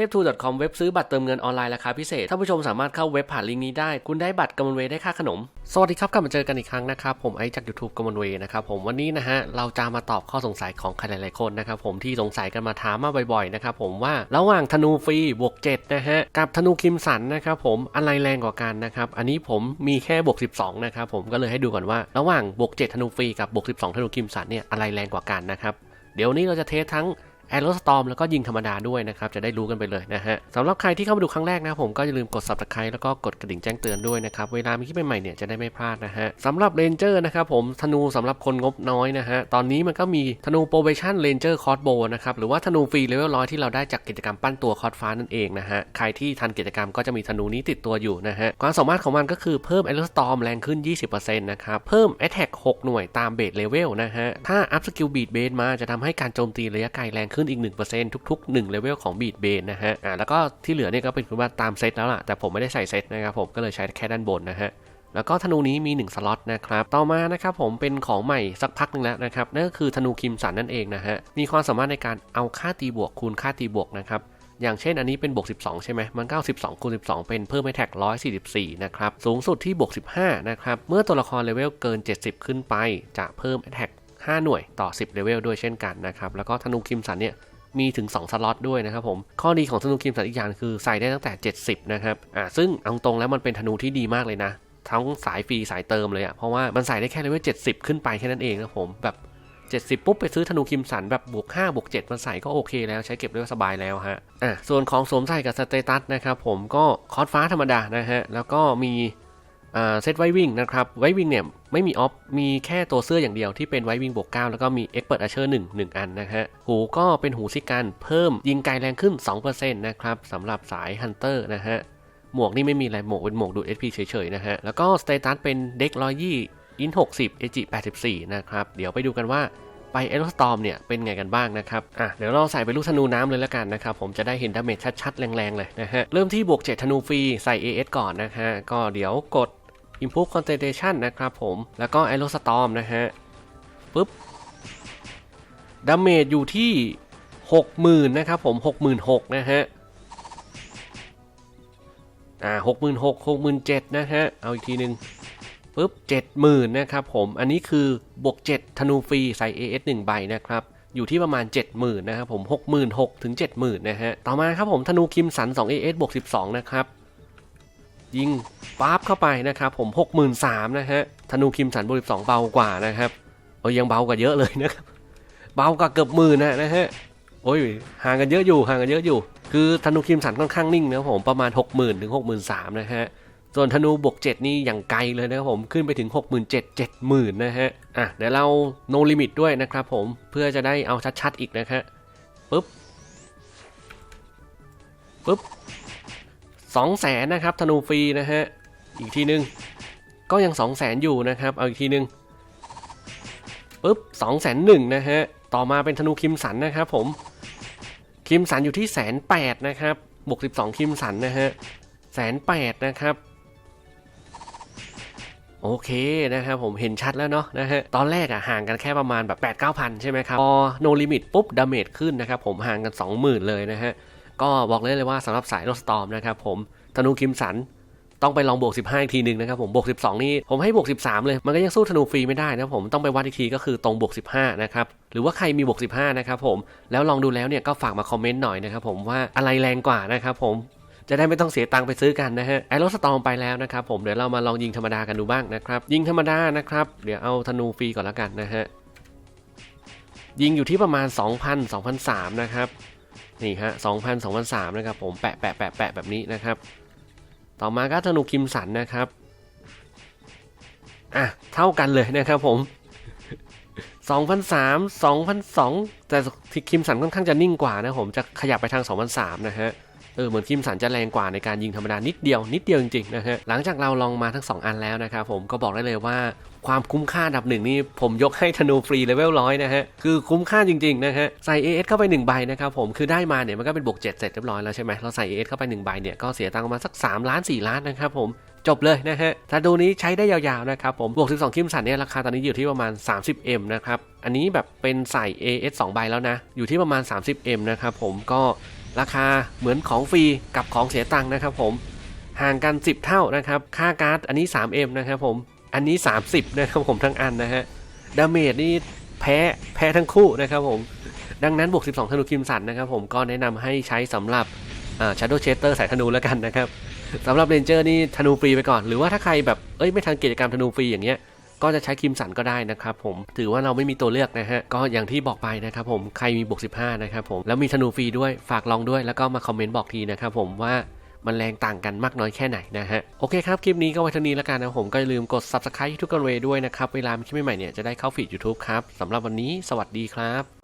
ทพทู .com เว็บซื้อบัตรเติมเงินออนไลน์ราคาพิเศษท่านผู้ชมสามารถเข้าเว็บผ่านลิงก์นี้ได้ คุณได้บัตรกำมลเวย์ได้ค่าขนม สวัสดีครับกลับมาเจอกันอีกครั้งนะครับ ผมไอจาก YouTube กำมลเวย์นะครับผมวันนี้นะฮะเราจะมาตอบข้อสงสัยของใครหลายๆคนนะครับผมที่สงสัยกันมาถามมาบ่อยๆนะครับผมว่าระหว่างธนูฟรีบวก7นะฮะกับธนูคิมสันนะครับผมอะไรแรงกว่ากันนะครับอันนี้ผมมีแค่บวก12นะครับผมก็เลยให้ดูก่อนว่า ระหว่างบวก7ธนูฟรีกับบวก12ธนูคิมสันเนี่ยอะไรแรงกว่ากันนะครับเดี๋ยวนี้เราจะเทสทั้ง แอโรสตอมแล้วก็ยิงธรรมดาด้วยนะครับ จะได้รู้กันไปเลยนะฮะสำหรับใครที่เข้ามาดูครั้งแรกนะผมก็อย่าลืมกด subscribe แล้วก็กดกระดิ่งแจ้งเตือนด้วยนะครับ เวลามีคลิปใหม่ๆเนี่ยจะได้ไม่พลาดนะฮะสำหรับเรนเจอร์นะครับผมธนูสำหรับคนงบน้อยนะฮะตอนนี้มันก็มีธนูโปรเบชั่นเรนเจอร์คอร์สโบนะครับหรือว่าธนูฟรีเลเวลร้อยที่เราได้จากกิจกรรมปั้นตัวคอร์สฟ้านั่นเองนะฮะใครที่ทันกิจกรรมก็จะมีธนูนี้ติดตัวอยู่นะฮะความสามารถของมันก็คือเพิ่มแอโรสตอมแรงขึ้น 20%นะครับเพิ่ม Attack 6หน่วยตามเบสเลเวลนะฮะถ้าอัพสกิลบีดเบสมาจะทำให้การโจมตีระยะไกลแรงขึ้นอีก 1%ทุก ๆ1เลเวลของบีดเบนนะฮะอ่าแล้วก็ที่เหลือเนี่ยก็เป็นคือว่าตามเซตแล้วล่ะแต่ผมไม่ได้ใส่เซตนะครับผมก็เลยใช้แค่ด้านบนนะฮะแล้วก็ธนูนี้มี 1 สล็อตนะครับ ต่อมานะครับผมเป็นของใหม่สักพักหนึงแล้วนะครับ นั่นก็คือธนูคิมสันนั่นเองนะฮะ มีความสามารถในการเอาค่าตีบวกคูณค่าตีบวกนะครับ อย่างเช่นอันนี้เป็นบวก 12 ใช่ไหมมันก็12คูณ12 เป็นเพิ่มให้แท็ก 144 นะครับ สูงสุดที่บวก 15 นะครับ เมื่อตัวละครเลเวลเกิน 70 ขึ้นไป จะเพิ่มแท็ก 5 หน่วยต่อ 10เลเวลด้วยเช่นกันนะครับแล้วก็ธนูคิมสันเนี่ยมีถึง 2 สล็อตด้วยนะครับผม ข้อดีของธนูคิมสันอีกอย่างคือใส่ได้ตั้งแต่ 70 นะครับ อ่า ซึ่งเอาตรงแล้วมันเป็นธนูที่ดีมากเลยนะ ทั้งสายฟรีสายเติมเลยอะเพราะว่ามันใส่ได้แค่เลเวล70 ขึ้นไปแค่นั้นเองนะผม แบบ 70 ปุ๊บไปซื้อธนูคิมสันแบบบวก5บวก7มันใส่ก็โอเคแล้วใช้เก็บได้สบายแล้วฮะ อะส่วนของสวมใส่กับสเตตัสนะครับผมก็คอร์สฟ้าธรรมดานะฮะ แล้วก็มี เซตไววิ่งนะครับไววิ่งเนี่ยไม่มีออฟมีแค่ตัวเสื้ออย่างเดียวที่เป็นไววิ่งบวก 9 แล้วก็มีเอ็กเปิดอาเชอร์1 1อันนะฮะ หูก็เป็นหูซิกันเพิ่มยิงไกลแรงขึ้น 2%นะครับสำหรับสายฮันเตอร์นะฮะ หมวกนี่ไม่มีอะไรหมวกเป็นหมวกดูด SP เฉยๆนะฮะ แล้วก็สเตตัสเป็นเด็ก120อิน60เอจิ84นะครับ เดี๋ยวไปดูกันว่าไปเอโรสตอมเนี่ยเป็นไงกันบ้างนะครับ อะ เดี๋ยวเราใส่ไปลูกธนูน้ำเลยแล้วกันนะครับ ผมจะได้เห็นดาเมจชัดๆ แรงๆ เลยนะฮะ เริ่มที่บวก 7 ธนูฟรีใส่ AS ก่อนนะฮะ ก็เดี๋ยวกด Improve Concentration นะครับผม แล้วก็ Aero Storm นะฮะปึ๊บดาเมจอยู่ที่ 60,000 นะครับผม 66,000นะฮะ อ่า66,000 67,000นะฮะ เอาอีกทีหนึ่งปึ๊บ 70,000 นะครับผม อันนี้คือบวก 7 ธนูฟรีใส่ AS 1 ใบนะครับอยู่ที่ประมาณ 70,000 นะครับผม 66,000 ถึง 70,000 นะฮะ ต่อมาครับผมธนูคิมสัน 2 AS บวก 12 นะครับ ยิงปั๊บเข้าไปนะครับผม 63,000นะฮะธนูคิมสันบวก12เบากว่านะครับเออยังเบากว่าเยอะเลยนะครับเบากว่าเกือบหมื่นนะนะฮะโอ้ยห่างกันเยอะอยู่ห่างกันเยอะอยู่ คือธนูคิมสันค่อนข้างนิ่งนะครับผมประมาณ 60,000ถึง63,000นะฮะส่วนธนูบวก7นี่อย่างไกลเลยนะครับผมขึ้นไปถึง 67,000 70,000นะฮะอะเดี๋ยวเรา no limit ด้วยนะครับผมเพื่อจะได้เอาชัดๆอีกนะฮะปึ๊บปึ๊บ สองแสนนะครับธนูฟรีนะฮะ อีกทีนึง ก็ยังสองแสนอยู่นะครับ เอาอีกทีนึงปุ๊บสองแสนหนึ่งนะฮะ ต่อมาเป็นธนูคิมสันนะครับผม คิมสันอยู่ที่แสนแปดนะครับ บวกสิบสองคิมสันนะฮะแสนแปดนะครับโอเคนะครับผมเห็นชัดแล้วเนาะนะฮะตอนแรกอะห่างกันแค่ประมาณแบบ8 9 0 0 0 ใช่ไหมครับพอ no limit ปุ๊บดาเมจขึ้นนะครับผมห่างกัน 20,000 เลยนะฮะ ก็บอกเลยเลยว่าสำหรับสายโรสตอมนะครับผมธนูคิมสันต้องไปลองบวก 15 อีกทีหนึ่งนะครับผมบวก 12 นี่ผมให้บวก 13 เลย มันก็ยังสู้ธนูฟรีไม่ได้นะผมต้องไปวัดอีกทีก็คือตรงบวก 15 นะครับ หรือว่าใครมีบวก 15 นะครับผมแล้วลองดูแล้วเนี่ยก็ฝากมาคอมเมนต์หน่อยนะครับผมว่าอะไรแรงกว่านะครับผมจะได้ไม่ต้องเสียตังค์ไปซื้อกันนะฮะไอโรสตอมไปแล้วนะครับผมเดี๋ยวเรามาลองยิงธรรมดากันดูบ้างนะครับยิงธรรมดานะครับเดี๋ยวเอาธนูฟรีก่อนแล้วกันนะฮะยิงอยู่ที่ประมาณ 2,000 2,003นะครับ นี่ฮะสองพันสองพันสามนะครับผมแปะแปะแปะแปะแบบนี้นะครับ ต่อมาก็ธนูคิมสันนะครับอะเท่ากันเลยนะครับผมสองพันสามสองพันสองแต่คิมสันค่อนข้างจะนิ่งกว่านะผมจะขยับไปทางสองพันสามนะฮะ ออเหมือนคิมสันจะแรงกว่าในการยิงธรรมดานิดเดียวนิดเดียวจริงๆนะฮะหลังจากเราลองมาทั้ง 2 อันแล้วนะครับผมก็บอกได้เลยว่าความคุ้มค่าดับหนึ่งนี่ผมยกให้ธนูฟรีเลเวลร้อยนะฮะ คือคุ้มค่าจริง ๆ นะฮะ ใส่ AS เข้าไป 1 ใบนะครับผมคือได้มาเนี่ย มันก็เป็นบวก7เสร็จเรียบร้อยแล้วใช่ไหมเราใส่ AS เข้าไป 1 ใบเนี่ย ก็เสียตังค์ประมาณสัก 3 ล้าน 4 ล้านนะครับผมจบเลยนะฮะถ้าดูนี้ใช้ได้ยาวๆนะครับผมบวก 12 คิมสันเนี่ยราคาตอนนี้อยู่ที่ประมาณ 30M นะครับ อันนี้แบบเป็นใส่ AS 2 ใบแล้วนะ อยู่ที่ประมาณ 30M นะครับผมก็ ราคาเหมือนของฟรีกับของเสียตังค์นะครับผมห่างกัน 10 เท่านะครับ ค่าการ์ดอันนี้ 3M นะครับผมอันนี้ 30นะครับผมทั้งอันนะฮะดาเมจนี่แพ้แพ้ทั้งคู่นะครับผมดังนั้นบวก 12 ธนูคิมสันนะครับผมก็แนะนำให้ใช้สำหรับชาร์โดเชสเตอร์สายธนูแล้วกันนะครับสำหรับเรนเจอร์นี่ธนูฟรีไปก่อน หรือว่าถ้าใครแบบเอ้ยไม่ทันกิจกรรมธนูฟรีอย่างเงี้ย ก็จะใช้คิมสันก็ได้นะครับผมถือว่าเราไม่มีตัวเลือกนะฮะก็อย่างที่บอกไปนะครับผมใครมีบวก15นะครับผมแล้วมีธนูฟรีด้วยฝากลองด้วยแล้วก็มาคอมเมนต์บอกทีนะครับผมว่ามันแรงต่างกันมากน้อยแค่ไหนนะฮะ โอเคครับ คลิปนี้ก็ไว้เท่านี้แล้วกันนะผมก็อย่าลืมกด subscribe ทุกกันเวด้วยนะครับ เวลามีคลิปใหม่ๆเนี่ยจะได้เข้าฟีด YouTube ครับสำหรับวันนี้สวัสดีครับ